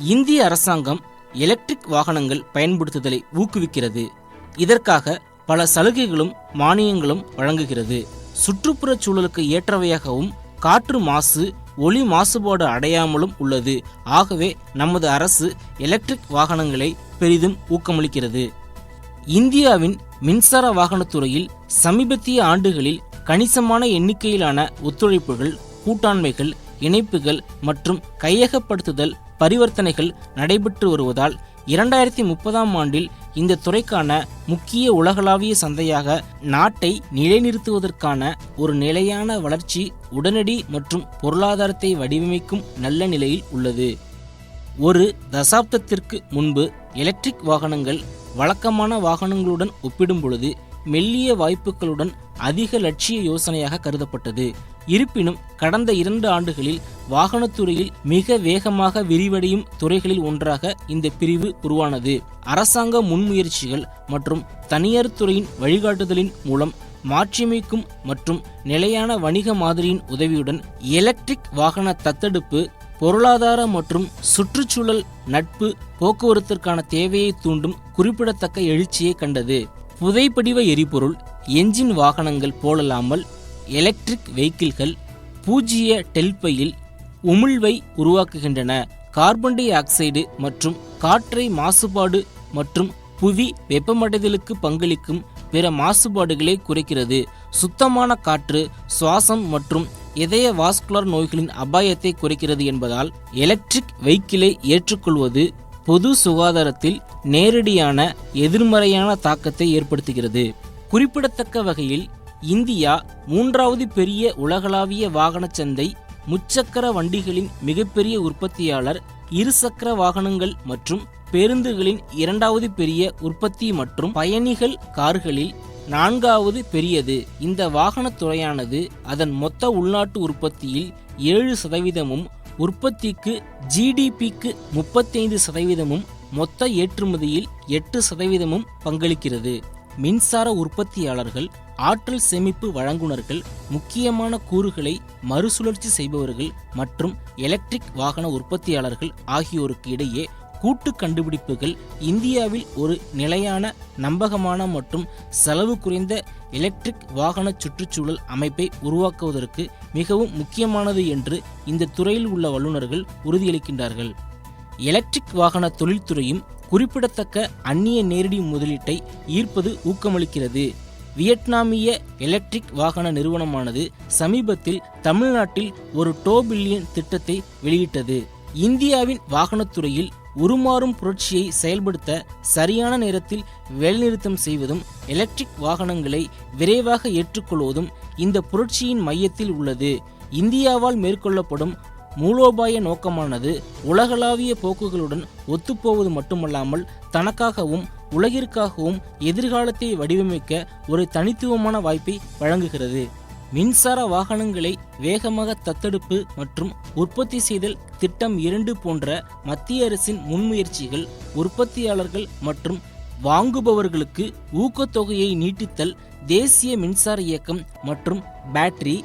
இந்திய அரசாங்கம் எலக்ட்ரிக் வாகனங்கள் பயன்படுத்துதலை ஊக்குவிக்கிறது. இதற்காக பல சலுகைகளும் மானியங்களும் வழங்குகிறது. சுற்றுப்புறச் சூழலுக்கு ஏற்றவையாகவும் காற்று மாசு ஒளி மாசுபாடு அடையாமலும் உள்ளது. ஆகவே நமது அரசு எலக்ட்ரிக் வாகனங்களை பெரிதும் ஊக்கமளிக்கிறது. இந்தியாவின் மின்சார வாகனத்துறையில் சமீபத்திய ஆண்டுகளில் கணிசமான எண்ணிக்கையிலான ஒத்துழைப்புகள் கூட்டாண்மைகள் இணைப்புகள் மற்றும் கையகப்படுத்துதல் பரிவர்த்தனைகள் நடைபெற்று வருவதால் இரண்டாயிரத்தி முப்பதாம் ஆண்டில் இந்த துறைக்கான முக்கிய உலகளாவிய சந்தையாக நாட்டை நிலைநிறுத்துவதற்கான ஒரு நிலையான வளர்ச்சி உடனடி மற்றும் பொருளாதாரத்தை வடிவமைக்கும் நல்ல நிலையில் உள்ளது. ஒரு தசாப்தத்திற்கு முன்பு எலக்ட்ரிக் வாகனங்கள் வழக்கமான வாகனங்களுடன் ஒப்பிடும் பொழுது மெல்லிய வாய்ப்புகளுடன் அதிக லட்சிய யோசனையாக கருதப்பட்டது. இருப்பினும் கடந்த இரண்டு ஆண்டுகளில் வாகனத்துறையில் மிக வேகமாக விரிவடையும் துறைகளில் ஒன்றாக இந்த பிரிவு உருவானது. அரசாங்க முன்முயற்சிகள் மற்றும் தனியார் துறையின் வழிகாட்டுதலின் மூலம் மாற்றியமைக்கும் மற்றும் நிலையான வணிக மாதிரியின் உதவியுடன் எலக்ட்ரிக் வாகன தத்தெடுப்பு பொருளாதார மற்றும் சுற்றுச்சூழல் நட்பு போக்குவரத்திற்கான தேவையை தூண்டும் குறிப்பிடத்தக்க எழுச்சியை கண்டது. புதைப்படிவ எரிபொருள் என்ஜின் வாகனங்கள் போலல்லாமல் எலக்ட்ரிக் வெஹிக்கிள்கள் பூஜ்ஜிய டெல்பையில் உமிழ்வை உருவாக்குகின்றன. கார்பன் டை ஆக்சைடு மற்றும் காற்றை மாசுபாடு மற்றும் புவி வெப்பமடைதலுக்கு பங்களிக்கும் பிற மாசுபாடுகளை குறைக்கிறது. சுத்தமான காற்று சுவாசம் மற்றும் இதய வாஸ்குலர் நோய்களின் அபாயத்தை குறைக்கிறது என்பதால் எலக்ட்ரிக் வெஹிக்கிளை ஏற்றுக்கொள்வது பொது சுகாதாரத்தில் நேரடியான எதிர்மறையான தாக்கத்தை ஏற்படுத்துகிறது. குறிப்பிடத்தக்க வகையில் இந்தியா மூன்றாவது பெரிய உலகளாவிய வாகன சந்தை முச்சக்கர வண்டிகளின் மிகப்பெரிய உற்பத்தியாளர் இருசக்கர வாகனங்கள் மற்றும் பேருந்துகளின் இரண்டாவது பெரிய உற்பத்தி மற்றும் பயணிகள் கார்களில் நான்காவது பெரியது. இந்த வாகனத் துறையானது அதன் மொத்த உள்நாட்டு உற்பத்தியில் ஏழு சதவீதமும் உற்பத்திக்கு ஜிடிபிக்கு முப்பத்தைந்து சதவீதமும் மொத்த ஏற்றுமதியில் எட்டு சதவீதமும் பங்களிக்கிறது. மின்சார உற்பத்தியாளர்கள் ஆற்றல் சேமிப்பு வழங்குனர்கள் முக்கியமான கூறுகளை மறுசுழற்சி செய்பவர்கள் மற்றும் எலக்ட்ரிக் வாகன உற்பத்தியாளர்கள் ஆகியோருக்கு இடையே கூட்டு கண்டுபிடிப்புகள் இந்தியாவில் ஒரு நிலையான நம்பகமான மற்றும் செலவு குறைந்த எலக்ட்ரிக் வாகன சுற்றுச்சூழல் அமைப்பை உருவாக்குவதற்கு மிகவும் முக்கியமானது என்று இந்த துறையில் உள்ள வல்லுநர்கள் உறுதியளிக்கின்றார்கள். எலக்ட்ரிக் வாகன தொழில்துறையும் குறிப்பிடத்தக்க அந்நிய நேரடி முதலீட்டை ஈர்ப்பது ஊக்கமளிக்கிறது. வியட்நாமிய எலக்ட்ரிக் வாகன நிறுவனமானது சமீபத்தில் தமிழ்நாட்டில் ஒரு டோ பில்லியன் திட்டத்தை வெளியிட்டது. இந்தியாவின் வாகனத்துறையில் உருமாறும் புரட்சியை செயல்படுத்த சரியான நேரத்தில் வேலைநிறுத்தம் செய்வதும் எலக்ட்ரிக் வாகனங்களை விரைவாக ஏற்றுக்கொள்வதும் இந்த புரட்சியின் மையத்தில் உள்ளது. இந்தியாவால் மேற்கொள்ளப்படும் மூலோபாய நோக்கமானது உலகளாவிய போக்குகளுடன் ஒத்துப்போவது மட்டுமல்லாமல் தனக்காகவும் உலகிற்காகவும் எதிர்காலத்தை வடிவமைக்க ஒரு தனித்துவமான வாய்ப்பை வழங்குகிறது. மின்சார வாகனங்களை வேகமாக தத்தெடுப்பு மற்றும் உற்பத்தி செய்தல் திட்டம் இரண்டு போன்ற மத்திய அரசின் முன்முயற்சிகள் உற்பத்தியாளர்கள் மற்றும் வாங்குபவர்களுக்கு ஊக்கத்தொகையை நீட்டித்தல் தேசிய மின்சார இயக்கம் மற்றும் பேட்டரி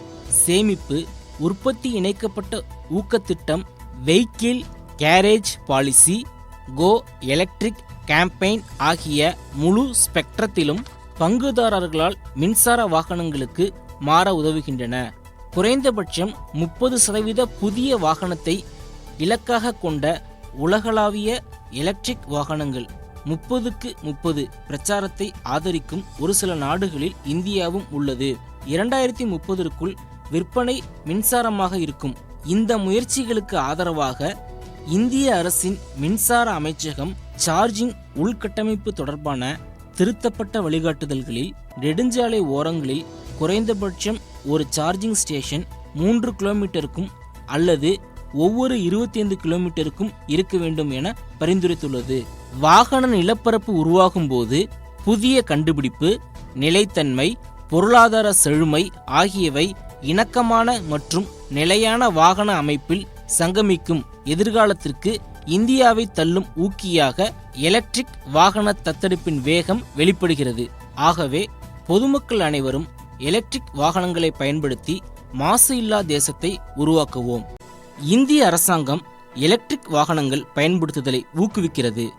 சேமிப்பு உற்பத்தி இணைக்கப்பட்ட ஊக்கத்திட்டம் vehicle garage policy go electric campaign ஆகிய முழு ஸ்பெக்ட்ரத்திலும் பங்குதாரர்களால் மின்சார வாகனங்களுக்கு மாற உதவுகின்றன. குறைந்தபட்சம் முப்பது சதவீத புதிய வாகனத்தை இலக்காக கொண்ட உலகளாவிய எலக்ட்ரிக் வாகனங்கள் முப்பதுக்கு முப்பது பிரச்சாரத்தை ஆதரிக்கும் ஒரு சில நாடுகளில் இந்தியாவும் உள்ளது. இரண்டாயிரத்தி முப்பதற்குள் விற்பனை மின்சாரமாக இருக்கும். இந்த முயற்சிகளுக்கு ஆதரவாக இந்திய அரசின் மின்சார அமைச்சகம் சார்ஜிங் உள்கட்டமைப்பு தொடர்பான திருத்தப்பட்ட வழிகாட்டுதல்களில் நெடுஞ்சாலை ஓரங்களில் குறைந்தபட்சம் ஒரு சார்ஜிங் ஸ்டேஷன் மூன்று கிலோமீட்டருக்கும் அல்லது ஒவ்வொரு இருபத்தி ஐந்து கிலோமீட்டருக்கும் இருக்க வேண்டும் என பரிந்துரைத்துள்ளது. வாகன நிலப்பரப்பு உருவாகும் போது புதிய கண்டுபிடிப்பு நிலைத்தன்மை பொருளாதார செழுமை ஆகியவை இணக்கமான மற்றும் நிலையான வாகன அமைப்பில் சங்கமிக்கும் எதிர்காலத்திற்கு இந்தியாவை தள்ளும் ஊக்கியாக எலக்ட்ரிக் வாகன தத்தெடுப்பின் வேகம் வெளிப்படுகிறது. ஆகவே பொதுமக்கள் அனைவரும் எலக்ட்ரிக் வாகனங்களை பயன்படுத்தி மாசு இல்லா தேசத்தை உருவாக்குவோம். இந்திய அரசாங்கம் எலக்ட்ரிக் வாகனங்கள் பயன்படுத்துதலை ஊக்குவிக்கிறது.